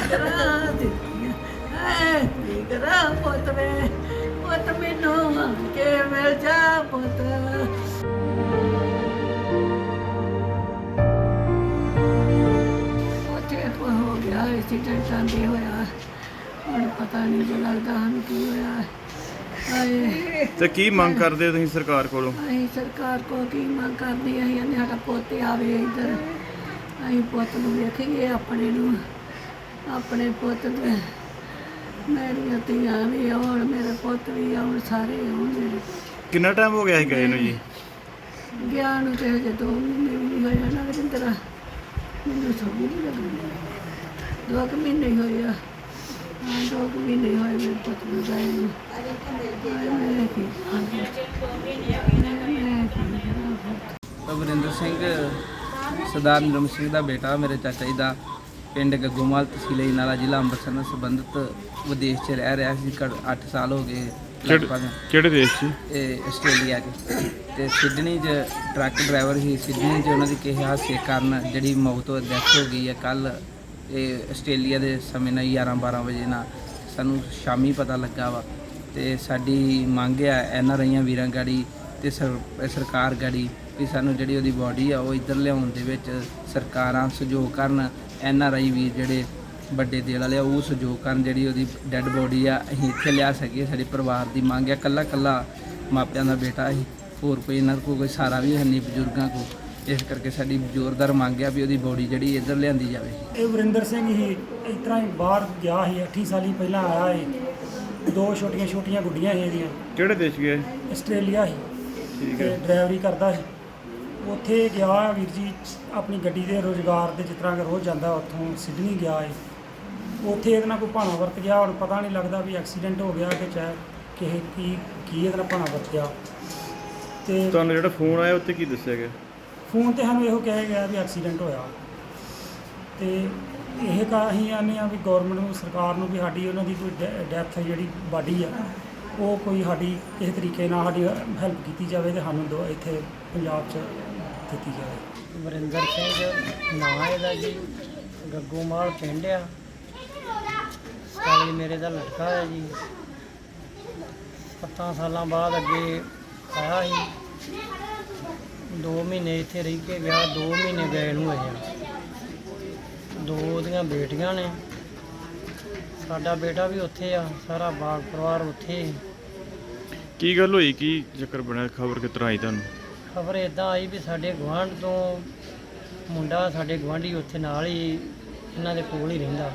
ਕਰਾਂ ਦਿੱਤੀ ਐ ਕੀ ਕਰਾਂ ਪੁੱਤ ਪੁੱਤ ਮੈਨੂੰ ਕੇ ਮਿਲ ਜਾ ਪੁੱਤ ਉੱਥੇ ਕੋ ਹੋ ਗਿਆ ਐਕਸੀਡੈਂਟ ਆਂਦੇ ਹੋਇਆ ਹੁਣ ਪਤਾ ਨਹੀਂ ਜੋ ਲੱਗਦਾ ਹਨ ਕੀ ਹੋਇਆ ਆਏ ਤੇ ਕੀ ਮੰਗ ਕਰਦੇ ਹੋ ਤੁਸੀਂ ਸਰਕਾਰ ਕੋਲੋਂ? ਅਸੀਂ ਸਰਕਾਰ ਕੋਲ ਕੀ ਮੰਗ ਕਰਦੀ ਅਸੀਂ ਕਹਿੰਦੇ ਸਾਡਾ ਪੁੱਤ ਆਵੇ ਇੱਧਰ। ਅਸੀਂ ਪੁੱਤ ਨੂੰ ਵੇਖੀਏ, ਆਪਣੇ ਨੂੰ। ਆਪਣੇ ਪੁੱਤ ਦੇ। ਮੇਰੀਆਂ ਧੀਆਂ ਵੀ ਆਉਣ ਮੇਰੇ ਪੁੱਤ ਵੀ ਆਉਣ ਸਾਰੇ ਆਉਣ। ਮੇਰੇ ਕਿੰਨਾ ਟਾਈਮ ਹੋ ਗਿਆ ਸੀ ਗਏ ਨੂੰ ਜੀ? ਗਿਆ ਨੂੰ ਤੇ ਹਜੇ ਦੋ ਮਹੀਨੇ ਵੀ ਨਹੀਂ ਹੋਏ ਨਾ ਵਿੰਦਰਾ ਮੈਨੂੰ ਸਮਝ ਨਹੀਂ ਲੱਗਦੀ ਦੋ ਕੁ ਮਹੀਨੇ ਹੀ ਹੋਏ ਆ। ਹਾਂ ਦੋ ਕੁ ਮਹੀਨੇ ਹੀ ਹੋਏ ਮੇਰੇ ਪੁੱਤ ਨੂੰ ਗਏ ਨੂੰ। ਹਾਏ ਮੈਂ ਕੀ ਕਰਾਂ? ਅਮਰਿੰਦਰ ਸਿੰਘ ਸਰਦਾਰ ਨਿਰਮ ਸਿੰਘ ਦਾ ਬੇਟਾ ਮੇਰੇ ਚਾਚਾ ਜੀ ਦਾ। ਪਿੰਡ ਗੱਗੋਮਾਲ ਤਹਿਸੀਲ ਇਨਾਲਾ ਜ਼ਿਲ੍ਹਾ ਅੰਮ੍ਰਿਤਸਰ ਨਾਲ ਸੰਬੰਧਿਤ ਵਿਦੇਸ਼ 'ਚ ਰਹਿ ਰਿਹਾ ਸੀ 8 ਸਾਲ ਹੋ ਗਏ ਲਗਭਗ। ਕਿਹੜੇ ਦੇਸ਼ 'ਚ ਇਹ ਆਸਟ੍ਰੇਲੀਆ 'ਚ। ਤੇ ਸਿਡਨੀ 'ਚ ਟਰੱਕ ਡਰਾਈਵਰ ਸੀ ਸਿਡਨੀ 'ਚ ਉਹਨਾਂ ਦੀ ਕਿਸੇ ਹਾਦਸੇ ਕਾਰਨ ਜਿਹੜੀ ਮੌਤ ਹੋ ਡੈਥ ਹੋ ਗਈ ਹੈ। ਕੱਲ ਇਹ ਆਸਟ੍ਰੇਲੀਆ ਦੇ ਸਮੇਂ ਨਾਲ 11 12 ਵਜੇ ਨਾਲ ਸਾਨੂੰ ਸ਼ਾਮੀ ਪਤਾ ਲੱਗਾ ਵਾ। ਤੇ ਸਾਡੀ ਮੰਗ ਆ ਐਨ ਆਰ ਆਈਆਂ ਵੀਰਾਂ ਗਾੜੀ ਤੇ ਸਰ- ਸਰਕਾਰ ਗਾੜੀ ਵੀ ਸਾਨੂੰ ਜਿਹੜੀ ਉਹਦੀ ਬਾਡੀ ਆ ਉਹ ਇੱਧਰ ਲਿਆਉਣ ਦੇ ਵਿੱਚ ਸਰਕਾਰਾਂ ਸਹਿਯੋਗ ਕਰਨ। ਐਨ ਆਰ ਆਈ ਵੀਰ ਜਿਹੜੇ ਵੱਡੇ ਦੇਲ ਵਾਲੇ ਆ ਉਹ ਸਹਿਯੋਗ ਕਰਨ ਜਿਹੜੀ ਉਹਦੀ ਡੈੱਡ ਬੋਡੀ ਆ ਅਸੀਂ ਇੱਥੇ ਲਿਆ ਸਕੀਏ ਸਾਡੇ ਪਰਿਵਾਰ ਦੀ ਮੰਗ ਆ ਕੱਲਾ ਕੱਲਾ ਮਾਪਿਆਂ ਦਾ ਬੇਟਾ ਸੀ ਹੋਰ ਕੋਈ ਇਹਨਾਂ ਕੋਲ ਕੋਈ ਸਾਰਾ ਵੀ ਹੈ ਨਹੀਂ ਬਜ਼ੁਰਗਾਂ ਕੋ ਇਸ ਕਰਕੇ ਸਾਡੀ ਜ਼ੋਰਦਾਰ ਮੰਗ ਆ ਵੀ ਉਹਦੀ ਬੋਡੀ ਜਿਹੜੀ ਇੱਧਰ ਲਿਆਂਦੀ ਜਾਵੇ। ਇਹ ਵਰਿੰਦਰ ਸਿੰਘ ਹੀ ਇਸ ਤਰ੍ਹਾਂ ਹੀ ਬਾਹਰ ਗਿਆ ਸੀ 8 ਸਾਲੀ ਪਹਿਲਾਂ ਆਇਆ ਸੀ। ਦੋ ਛੋਟੀਆਂ ਛੋਟੀਆਂ ਗੁੱਡੀਆਂ ਸੀ ਇਹਦੀਆਂ। ਕਿਹੜੇ ਦੇਸ਼ ਗਏ? ਆਸਟ੍ਰੇਲੀਆ ਸੀ। ਠੀਕ ਹੈ। ਡਰਾਈਵਰੀ ਕਰਦਾ ਸੀ। ਉੱਥੇ ਗਿਆ ਵੀਰ ਜੀ ਆਪਣੀ ਗੱਡੀ ਦੇ ਰੋਜ਼ਗਾਰ ਦੇ ਜਿਸ ਤਰ੍ਹਾਂ ਕਿ ਰੋਜ਼ ਜਾਂਦਾ ਉੱਥੋਂ ਸਿਡਨੀ ਗਿਆ ਏ। ਉੱਥੇ ਇਹਦੇ ਨਾਲ ਕੋਈ ਭਾਣਾ ਵਰਤ ਗਿਆ ਹੁਣ ਪਤਾ ਨਹੀਂ ਲੱਗਦਾ ਵੀ ਐਕਸੀਡੈਂਟ ਹੋ ਗਿਆ ਕਿ ਚਾਹੇ ਕਿਸੇ ਕੀ ਕੀ ਇਹਦੇ ਨਾਲ ਭਾਣਾ ਵਰਤਿਆ ਤੇ ਤੁਹਾਨੂੰ ਜਿਹੜਾ ਫੋਨ ਆਇਆ ਉੱਤੇ ਕੀ ਦੱਸਿਆ ਗਿਆ? ਫੋਨ ਤੇ ਸਾਨੂੰ ਇਹੋ ਕਿਹਾ ਗਿਆ ਵੀ ਐਕਸੀਡੈਂਟ ਹੋਇਆ। ਤੇ ਇਹ ਕਾ ਅਸੀਂ ਆਨੇ ਆ ਵੀ ਗਵਰਨਮੈਂਟ ਨੂੰ ਸਰਕਾਰ ਨੂੰ ਵੀ ਸਾਡੀ ਉਹਨਾਂ ਦੀ ਕੋਈ ਡੈਥ ਜਿਹੜੀ ਬਾਡੀ ਆ ਉਹ ਕੋਈ ਸਾਡੀ, ਕਿਸੇ ਤਰੀਕੇ ਨਾਲ ਸਾਡੀ ਹੈਲਪ ਕੀਤੀ ਜਾਵੇ ਤੇ ਸਾਨੂੰ ਦੋ ਇੱਥੇ ਪੰਜਾਬ 'ਚ ਦਿੱਤੀ ਜਾਵੇ। ਵਰਿੰਦਰ ਸਿੰਘ ਨਾਂ ਇਹਦਾ ਜੀ, ਗੱਗੋਮਾਲ ਪਿੰਡ ਆ। ਸਾਲੀ ਮੇਰੇ ਦਾ ਲੜਕਾ ਹੈ ਜੀ। ਸੱਤਾਂ ਸਾਲਾਂ ਬਾਅਦ ਅੱਗੇ ਆਇਆ ਸੀ। 2 ਮਹੀਨੇ ਇੱਥੇ ਰਹਿ ਕੇ ਵਿਆਹ 2 ਮਹੀਨੇ ਗਏ ਨੂੰ ਹੋਏ ਆ। ਦੋ ਉਹਦੀਆਂ ਬੇਟੀਆਂ ਨੇ। ਸਾਡਾ ਬੇਟਾ ਵੀ ਉੱਥੇ ਆ ਸਾਰਾ ਬਾਗ ਪਰਿਵਾਰ ਉੱਥੇ ਹੀ। ਕੀ ਗੱਲ ਹੋਈ? ਕੀ ਚੱਕਰ ਬਣਿਆ? ਖਬਰ ਕਿਸ ਤਰ੍ਹਾਂ ਆਈ ਤੁਹਾਨੂੰ? ਖਬਰ ਇਦਾਂ ਆਈ ਵੀ ਸਾਡੇ ਗੁਆਂਢ ਤੋਂ ਮੁੰਡਾ ਸਾਡੇ ਗੁਆਂਢੀ ਉੱਥੇ ਨਾਲ ਹੀ ਇਹਨਾਂ ਦੇ ਕੋਲ ਹੀ ਰਹਿੰਦਾ।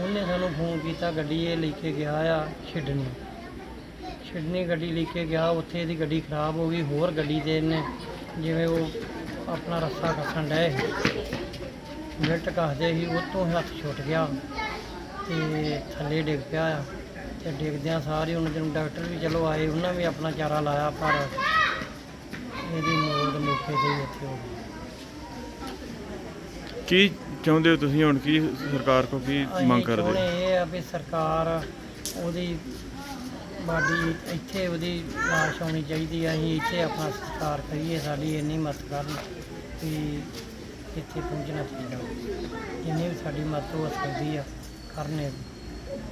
ਉਹਨੇ ਸਾਨੂੰ ਫੋਨ ਕੀਤਾ ਗੱਡੀ ਇਹ ਲੈ ਕੇ ਗਿਆ ਆ ਛਿੜਨੀ ਛਿੜਨੀ ਗੱਡੀ ਲੈ ਕੇ ਗਿਆ ਉੱਥੇ ਇਹਦੀ ਗੱਡੀ ਖਰਾਬ ਹੋ ਗਈ ਹੋਰ ਗੱਡੀ ਦੇ ਇਹਨੇ ਜਿਵੇਂ ਉਹ ਆਪਣਾ ਰੱਸਾ ਕੱਸਣ ਡਏ ਮਿਲਟ ਕੱਸਦੇ ਸੀ ਉਹ ਤੋਂ ਹੱਥ ਛੁੱਟ ਗਿਆ। ਤੇ ਥੱਲੇ ਡਿੱਗ ਪਿਆ ਆ ਤੇ ਡਿੱਗਦਿਆਂ ਸਾਰੇ ਉਹਨਾਂ ਦੇ ਡਾਕਟਰ ਵੀ ਚਲੋ ਆਏ ਉਹਨਾਂ ਵੀ ਆਪਣਾ ਚਾਰਾ ਲਾਇਆ ਪਰ ਇਹਦੀ ਮੌਤ ਮੌਕੇ ਤੇ ਹੀ ਇੱਥੇ ਹੋ ਗਈ। ਕੀ ਚਾਹੁੰਦੇ ਹੋ ਤੁਸੀਂ ਹੁਣ? ਕੀ ਸਰਕਾਰ ਕੋਲ ਕੀ ਮੰਗ ਕਰਦੇ? ਚਾਹੁੰਦੇ ਇਹ ਆ ਵੀ ਸਰਕਾਰ ਉਹਦੀ ਬਾਡੀ ਇੱਥੇ ਉਹਦੀ ਲਾਸ਼ ਆਉਣੀ ਚਾਹੀਦੀ ਆ। ਅਸੀਂ ਇੱਥੇ ਆਪਣਾ ਸਤਿਕਾਰ ਕਰੀਏ ਸਾਡੀ ਇੰਨੀ ਮਦਦ ਕਰਨ ਵੀ ਇੱਥੇ ਪਹੁੰਚਣਾ ਚਾਹੀਦਾ। ਜਿੰਨੀ ਵੀ ਸਾਡੀ ਮਦਦ ਹੋ ਸਕਦੀ ਆ। ਕਰਨੇ